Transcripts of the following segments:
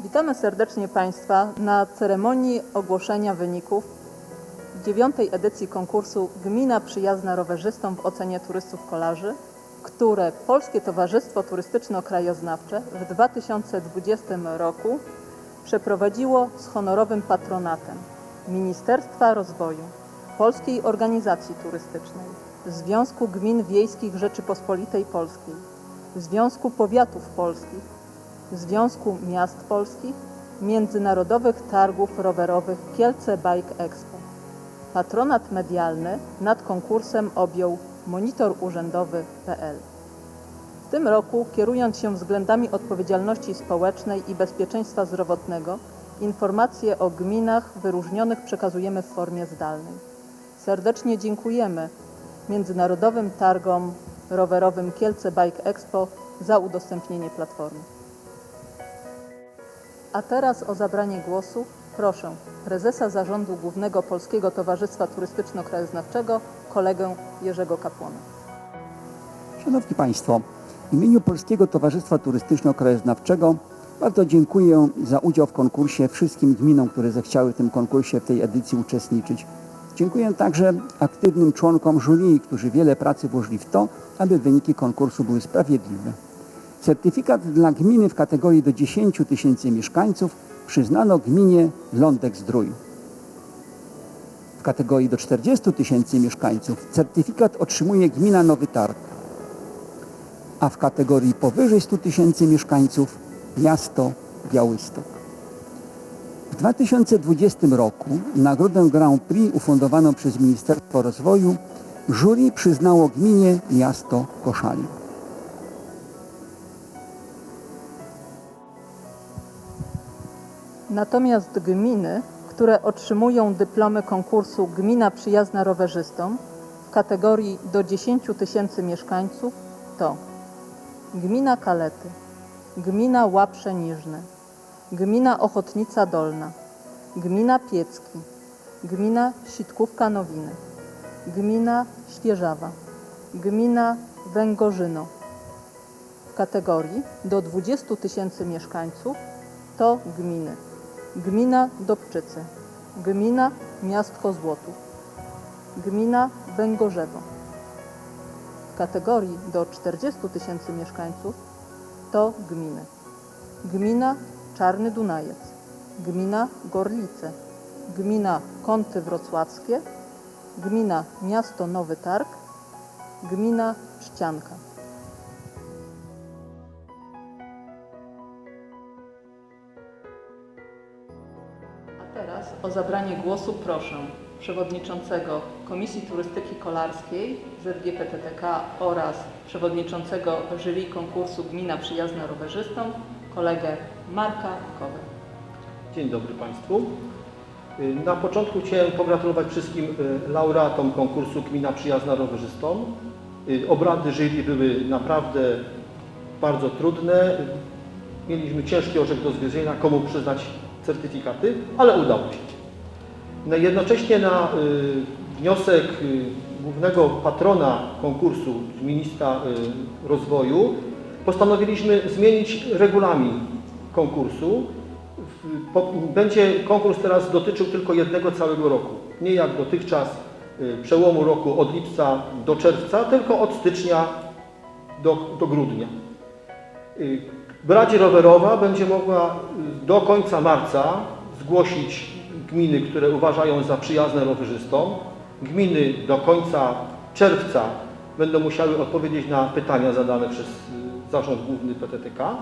Witamy serdecznie Państwa na ceremonii ogłoszenia wyników dziewiątej edycji konkursu Gmina Przyjazna Rowerzystom w ocenie turystów kolarzy, które Polskie Towarzystwo Turystyczno-Krajoznawcze w 2020 roku przeprowadziło z honorowym patronatem Ministerstwa Rozwoju, Polskiej Organizacji Turystycznej, Związku Gmin Wiejskich Rzeczypospolitej Polskiej, Związku Powiatów Polskich, Związku Miast Polskich, Międzynarodowych Targów Rowerowych Kielce Bike Expo. Patronat medialny nad konkursem objął Monitor Urzędowy.pl. W tym roku, kierując się względami odpowiedzialności społecznej i bezpieczeństwa zdrowotnego, informacje o gminach wyróżnionych przekazujemy w formie zdalnej. Serdecznie dziękujemy Międzynarodowym Targom Rowerowym Kielce Bike Expo za udostępnienie platformy. A teraz o zabranie głosu proszę prezesa Zarządu Głównego Polskiego Towarzystwa Turystyczno-Krajoznawczego, kolegę Jerzego Kapłona. Szanowni Państwo, w imieniu Polskiego Towarzystwa Turystyczno-Krajoznawczego bardzo dziękuję za udział w konkursie wszystkim gminom, które zechciały w tym konkursie w tej edycji uczestniczyć. Dziękuję także aktywnym członkom jury, którzy wiele pracy włożyli w to, aby wyniki konkursu były sprawiedliwe. Certyfikat dla gminy w kategorii do 10 tysięcy mieszkańców przyznano gminie Lądek-Zdrój. W kategorii do 40 tysięcy mieszkańców certyfikat otrzymuje gmina Nowy Targ a w kategorii powyżej 100 tysięcy mieszkańców miasto Białystok. W 2020 roku nagrodę Grand Prix ufundowaną przez Ministerstwo Rozwoju jury przyznało gminie miasto Koszalin. Natomiast gminy, które otrzymują dyplomy konkursu Gmina Przyjazna Rowerzystom w kategorii do 10 tysięcy mieszkańców to Gmina Kalety, Gmina Łaprze Niżne, Gmina Ochotnica Dolna, Gmina Piecki, Gmina Sitkówka Nowiny, Gmina Świeżawa, Gmina Węgorzyno. W kategorii do 20 tysięcy mieszkańców to gminy. Gmina Dobczyce, Gmina Miastko Złotów, Gmina Węgorzewo. W kategorii do 40 tysięcy mieszkańców to gminy. Gmina Czarny Dunajec, Gmina Gorlice, Gmina Kąty Wrocławskie, Gmina Miasto Nowy Targ, Gmina Trzcianka. Teraz o zabranie głosu proszę przewodniczącego Komisji Turystyki Kolarskiej ZGPTTK oraz przewodniczącego jury konkursu Gmina Przyjazna Rowerzystom, kolegę Marka Kowę. Dzień dobry Państwu. Y, Na początku chciałem pogratulować wszystkim y, laureatom konkursu Gmina Przyjazna Rowerzystom. Y, Obrady jury były naprawdę bardzo trudne. Mieliśmy ciężki orzech do zgryzienia, komu przyznać certyfikaty, ale udało się. No Jednocześnie na y, wniosek y, głównego patrona konkursu, ministra y, rozwoju, postanowiliśmy zmienić regulamin konkursu. Będzie konkurs teraz dotyczył tylko jednego całego roku. Nie jak dotychczas przełomu roku od lipca do czerwca, tylko od stycznia do, do grudnia. Radzie Rowerowa będzie mogła do końca marca zgłosić gminy, które uważają za przyjazne rowerzystom. Gminy do końca czerwca będą musiały odpowiedzieć na pytania zadane przez y, Zarząd Główny PTTK,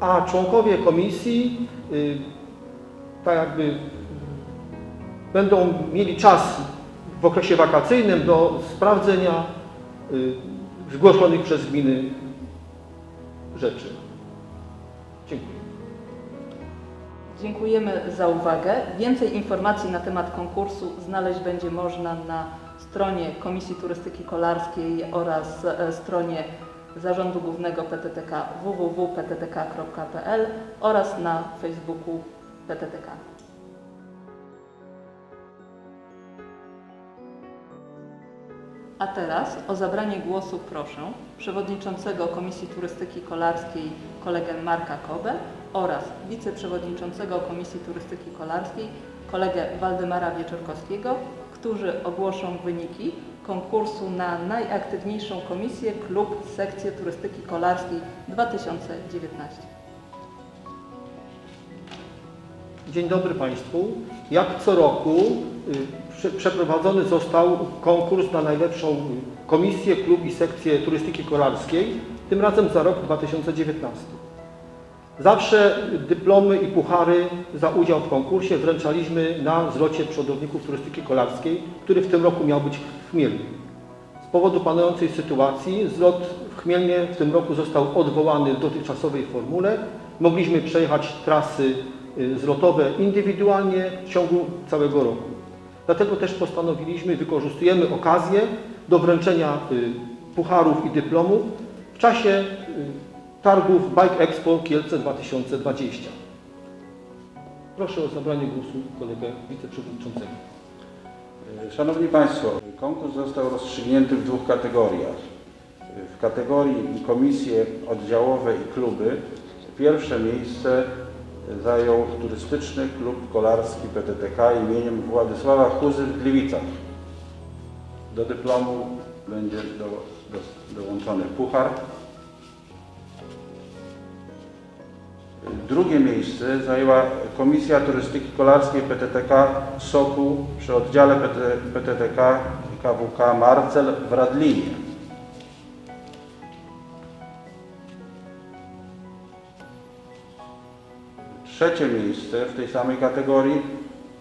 a członkowie komisji y, tak jakby będą mieli czas w okresie wakacyjnym do sprawdzenia y, zgłoszonych przez gminy rzeczy. Dziękuję. Dziękujemy za uwagę. Więcej informacji na temat konkursu znaleźć będzie można na stronie Komisji Turystyki Kolarskiej oraz e, stronie Zarządu Głównego PTTK www.pttk.pl oraz na Facebooku PTTK. A teraz o zabranie głosu proszę przewodniczącego Komisji Turystyki Kolarskiej kolegę Marka Kobę oraz wiceprzewodniczącego Komisji Turystyki Kolarskiej kolegę Waldemara Wieczorkowskiego, którzy ogłoszą wyniki konkursu na najaktywniejszą komisję klub sekcję turystyki kolarskiej 2019. Dzień dobry Państwu. Jak co roku przeprowadzony został konkurs na najlepszą komisję, klub i sekcję turystyki kolarskiej, tym razem za rok 2019. Zawsze dyplomy i puchary za udział w konkursie wręczaliśmy na zlocie przodowników turystyki kolarskiej, który w tym roku miał być w Chmielu. Z powodu panującej sytuacji zlot w Chmielnie w tym roku został odwołany w dotychczasowej formule. Mogliśmy przejechać trasy y, zlotowe indywidualnie w ciągu całego roku. Dlatego też postanowiliśmy, wykorzystujemy okazję do wręczenia y, pucharów i dyplomów w czasie y, targów Bike Expo Kielce 2020. Proszę o zabranie głosu kolegę wiceprzewodniczącego. Szanowni Państwo, konkurs został rozstrzygnięty w dwóch kategoriach. W kategorii komisje oddziałowe i kluby pierwsze miejsce zajął turystyczny klub kolarski PTTK imieniem Władysława Huzy w Gliwicach. Do dyplomu będzie do, do, dołączony puchar. Drugie miejsce zajęła Komisja Turystyki Kolarskiej PTTK Sokół przy oddziale PT, PTTK KWK Marcel w Radlinie. Trzecie miejsce w tej samej kategorii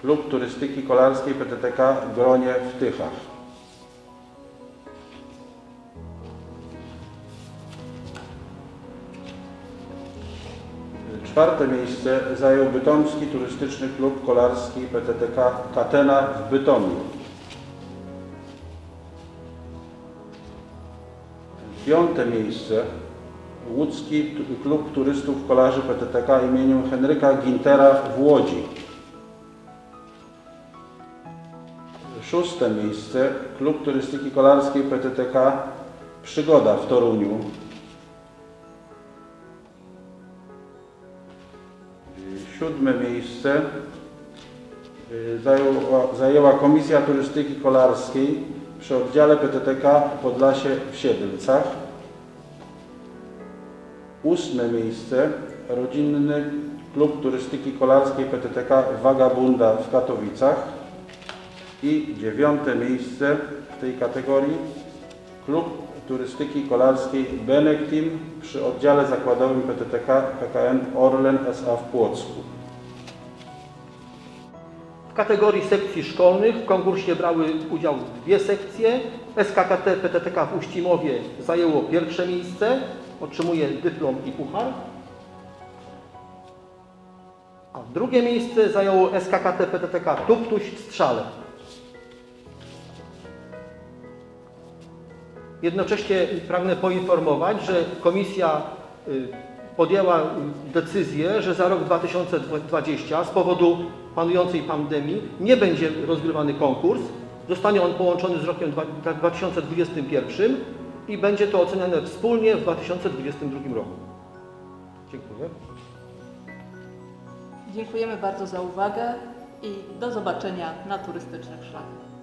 Klub Turystyki Kolarskiej PTTK Gronie w Tychach. Czwarte miejsce zajął Bytomski Turystyczny Klub Kolarski PTTK Katena w Bytomiu. Piąte miejsce Łódzki Klub Turystów Kolarzy PTTK imieniem Henryka Gintera w Łodzi. Szóste miejsce Klub Turystyki Kolarskiej PTTK Przygoda w Toruniu. Siódme miejsce y, zajęła, zajęła Komisja Turystyki Kolarskiej przy oddziale PTTK Podlasie w Siedlcach. Ósme miejsce Rodzinny Klub Turystyki Kolarskiej PTTK Wagabunda w Katowicach. I dziewiąte miejsce w tej kategorii Klub Turystyki Kolarskiej Benek Team przy oddziale zakładowym PTTK PKN Orlen SA w Płocku. W kategorii sekcji szkolnych w konkursie brały udział dwie sekcje. SKKT PTTK w Uścimowie zajęło pierwsze miejsce, otrzymuje dyplom i puchar. A drugie miejsce zajęło SKKT PTTK Tuptuś Strzale. Jednocześnie pragnę poinformować, że komisja y, podjęła y, decyzję, że za rok 2020 z powodu panującej pandemii nie będzie rozgrywany konkurs. Zostanie on połączony z rokiem dwa- 2021 i będzie to oceniane wspólnie w 2022 roku. Dziękuję. Dziękujemy bardzo za uwagę i do zobaczenia na turystycznych szlakach.